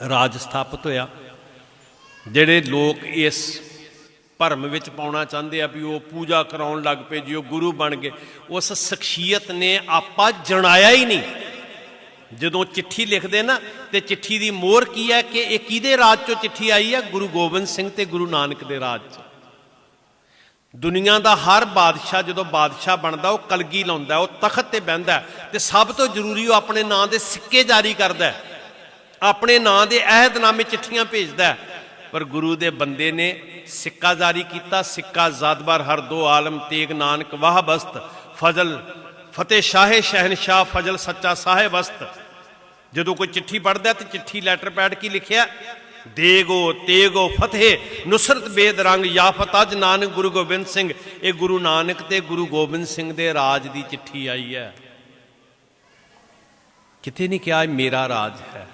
ਰਾਜ ਸਥਾਪਿਤ ਹੋਇਆ। ਜਿਹੜੇ ਲੋਕ ਇਸ ਭਰਮ ਵਿੱਚ ਪਾਉਣਾ ਚਾਹੁੰਦੇ ਆ ਵੀ ਉਹ ਪੂਜਾ ਕਰਾਉਣ ਲੱਗ ਪਏ, ਜੀ ਉਹ ਗੁਰੂ ਬਣ ਗਏ, ਉਸ ਸ਼ਖਸੀਅਤ ਨੇ ਆਪਾ ਜਣਾਇਆ ਹੀ ਨਹੀਂ। ਜਦੋਂ ਚਿੱਠੀ ਲਿਖਦੇ ਨਾ, ਤੇ ਚਿੱਠੀ ਦੀ ਮੋਹਰ ਕੀ ਹੈ ਕਿ ਇਹ ਕਿਹਦੇ ਰਾਜ ਚੋਂ ਚਿੱਠੀ ਆਈ ਹੈ ਗੁਰੂ ਗੋਬਿੰਦ ਸਿੰਘ ਤੇ ਗੁਰੂ ਨਾਨਕ ਦੇ ਰਾਜ ਚ। ਦੁਨੀਆ ਦਾ ਹਰ ਬਾਦਸ਼ਾਹ ਜਦੋਂ ਬਾਦਸ਼ਾਹ ਬਣਦਾ, ਉਹ ਕਲਗੀ ਲਾਉਂਦਾ, ਉਹ ਤਖਤ ਤੇ ਬਹਿੰਦਾ ਹੈ ਤੇ ਸਭ ਤੋਂ ਜ਼ਰੂਰੀ ਉਹ ਆਪਣੇ ਨਾਂ ਦੇ ਸਿੱਕੇ ਜਾਰੀ ਕਰਦਾ। ਆਪਣੇ ਨਾਂ ਦੇ ਅਹਿਦਨਾਮੇ ਚਿੱਠੀਆਂ ਭੇਜਦਾ ਪਰ ਗੁਰੂ ਦੇ ਬੰਦੇ ਨੇ ਸਿੱਕਾ ਜਾਰੀ ਕੀਤਾ। ਸਿੱਕਾ ਜ਼ਾਦਬਰ ਹਰ ਦੋ ਆਲਮ ਤੇਗ ਨਾਨਕ ਵਾਹ ਬਸਤ। ਫਜ਼ਲ ਫਤਿਹ ਸ਼ਾਹੇ ਸ਼ਹਿਨਸ਼ਾਹ ਫਜ਼ਲ ਸੱਚਾ ਸਾਹਿਬ ਵਸਤ ਜਦੋਂ ਕੋਈ ਚਿੱਠੀ ਪੜ੍ਹਦਾ ਤੇ ਚਿੱਠੀ ਲੈਟਰ ਪੈਡ ਕੀ ਲਿਖਿਆ? ਦੇਗੋ, ਤੇਗੋ, ਫਤਿਹ, ਨੁਸਰਤ ਬੇਦਰੰਗ ਯਾਫਤ ਅਜ ਨਾਨਕ ਗੁਰੂ ਗੋਬਿੰਦ ਸਿੰਘ। ਇਹ ਗੁਰੂ ਨਾਨਕ ਤੇ ਗੁਰੂ ਗੋਬਿੰਦ ਸਿੰਘ ਦੇ ਰਾਜ ਦੀ ਚਿੱਠੀ ਆਈ ਹੈ। ਕਿਤੇ ਨਹੀਂ ਕਿਹਾ ਮੇਰਾ ਰਾਜ ਹੈ।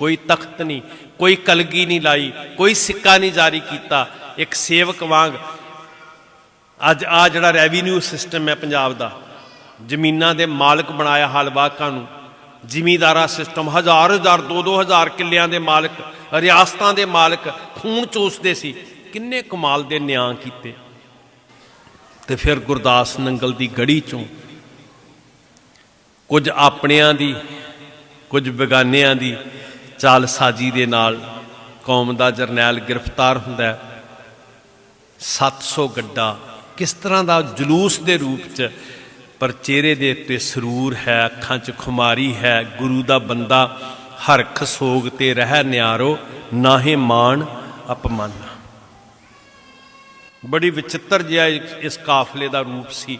ਕੋਈ ਤਖਤ ਨਹੀਂ, ਕੋਈ ਕਲਗੀ ਨਹੀਂ ਲਾਈ, ਕੋਈ ਸਿੱਕਾ ਨਹੀਂ ਜਾਰੀ ਕੀਤਾ। ਇੱਕ ਸੇਵਕ ਵਾਂਗ ਅੱਜ ਆ ਜਿਹੜਾ ਰੈਵਨਿਊ ਸਿਸਟਮ ਹੈ ਪੰਜਾਬ ਦਾ, ਜ਼ਮੀਨਾਂ ਦੇ ਮਾਲਕ ਬਣਾਇਆ ਹਲਵਾਕਾਂ ਨੂੰ। ਜ਼ਿਮੀਦਾਰਾ ਸਿਸਟਮ ਹਜ਼ਾਰ ਹਜ਼ਾਰ, ਦੋ ਦੋ ਹਜ਼ਾਰ ਕਿੱਲਿਆਂ ਦੇ ਮਾਲਕ, ਰਿਆਸਤਾਂ ਦੇ ਮਾਲਕ ਖੂਨ ਚੂਸਦੇ ਸੀ। ਕਿੰਨੇ ਕਮਾਲ ਦੇ ਨਿਆਂ ਕੀਤੇ। ਤੇ ਫਿਰ ਗੁਰਦਾਸ ਨੰਗਲ ਦੀ ਗੜੀ ਚੋਂ ਕੁਝ ਆਪਣਿਆਂ ਦੀ, ਕੁਝ ਬੇਗਾਨਿਆਂ ਦੀ ਚਾਲ ਸਾਜੀ ਦੇ ਨਾਲ ਕੌਮ ਦਾ ਜਰਨੈਲ ਗ੍ਰਿਫਤਾਰ ਹੁੰਦਾ ਹੈ। 700 ਗੱਡਾ ਕਿਸ ਤਰ੍ਹਾਂ ਦਾ ਜਲੂਸ ਦੇ ਰੂਪ ਚ, ਪਰ ਚਿਹਰੇ ਦੇ ਉੱਤੇ ਸਰੂਰ ਹੈ, ਅੱਖਾਂ 'ਚ ਖੁਮਾਰੀ ਹੈ, ਗੁਰੂ ਦਾ ਬੰਦਾ ਹਰਖ ਸੋਗ ਤੇ ਰਹਿ ਨਿਆਰੋ ਨਾਹੇ ਮਾਣ ਅਪਮਾਨ। ਬੜੀ ਵਿਚਿੱਤਰ ਜਿਹਾ ਇਸ ਕਾਫਲੇ ਦਾ ਰੂਪ ਸੀ।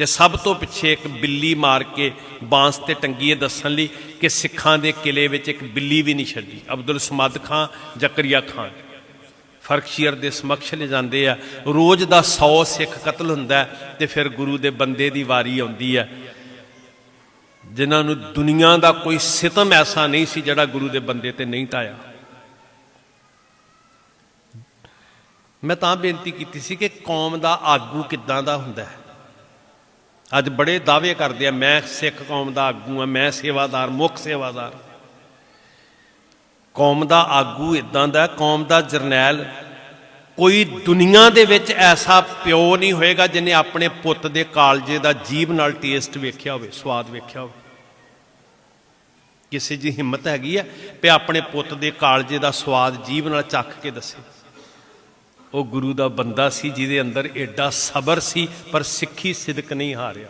ਤੇ ਸਭ ਤੋਂ ਪਿੱਛੇ ਇੱਕ ਬਿੱਲੀ ਮਾਰ ਕੇ ਬਾਂਸ ਤੇ ਟੰਗੀ ਹੈ ਦੱਸਣ ਲਈ ਕਿ ਸਿੱਖਾਂ ਦੇ ਕਿਲੇ ਵਿੱਚ ਇੱਕ ਬਿੱਲੀ ਵੀ ਨਹੀਂ ਛੱਡੀ। ਅਬਦੁਲ ਸਮਦ ਖਾਂ, ਜ਼ਕਰੀਆ ਖਾਨ ਫਰਕਸ਼ੀਅਰ ਦੇ ਸਮਕਸ਼ ਲੈ ਜਾਂਦੇ ਆ। ਰੋਜ਼ ਦਾ 100 ਸਿੱਖ ਕਤਲ ਹੁੰਦਾ ਹੈ ਤੇ ਫਿਰ ਗੁਰੂ ਦੇ ਬੰਦੇ ਦੀ ਵਾਰੀ ਆਉਂਦੀ ਹੈ। ਜਿਨ੍ਹਾਂ ਨੂੰ ਦੁਨੀਆ ਦਾ ਕੋਈ ਸਿਤਮ ਐਸਾ ਨਹੀਂ ਸੀ ਜਿਹੜਾ ਗੁਰੂ ਦੇ ਬੰਦੇ ਤੇ ਨਹੀਂ ਟਾਇਆ ਮੈਂ ਤਾਂ ਬੇਨਤੀ ਕੀਤੀ ਸੀ ਕਿ ਕੌਮ ਦਾ ਆਗੂ ਕਿੱਦਾਂ ਦਾ ਹੁੰਦਾ ਹੈ? ਅੱਜ ਬੜੇ ਦਾਅਵੇ ਕਰਦੇ ਆ, ਮੈਂ ਸਿੱਖ ਕੌਮ ਦਾ ਆਗੂ ਆ, ਮੈਂ ਸੇਵਾਦਾਰ, ਮੁੱਖ ਸੇਵਾਦਾਰ। ਕੌਮ ਦਾ ਆਗੂ ਇਦਾਂ ਦਾ, ਕੌਮ ਦਾ ਜਰਨੈਲ ਕੋਈ ਦੁਨੀਆ ਦੇ ਵਿੱਚ ਐਸਾ ਪਿਓ ਨਹੀਂ ਹੋਏਗਾ ਜਿਨੇ ਆਪਣੇ ਪੁੱਤ ਦੇ ਕਾਲਜੇ ਦਾ ਜੀਭ ਨਾਲ ਟੇਸਟ ਵੇਖਿਆ ਹੋਵੇ, ਸਵਾਦ ਵੇਖਿਆ ਹੋਵੇ। ਕਿਸੇ ਦੀ ਹਿੰਮਤ ਹੈਗੀ ਆ ਵੀ ਆਪਣੇ ਪੁੱਤ ਦੇ ਕਾਲਜੇ ਦਾ ਸਵਾਦ ਜੀਭ ਨਾਲ ਚੱਖ ਕੇ ਦੱਸੇ। ਉਹ ਗੁਰੂ ਦਾ ਬੰਦਾ ਸੀ ਜਿਹਦੇ ਅੰਦਰ ਐਡਾ ਸਬਰ ਸੀ, ਪਰ ਸਿੱਖੀ ਸਿਦਕ ਨਹੀਂ ਹਾਰਿਆ।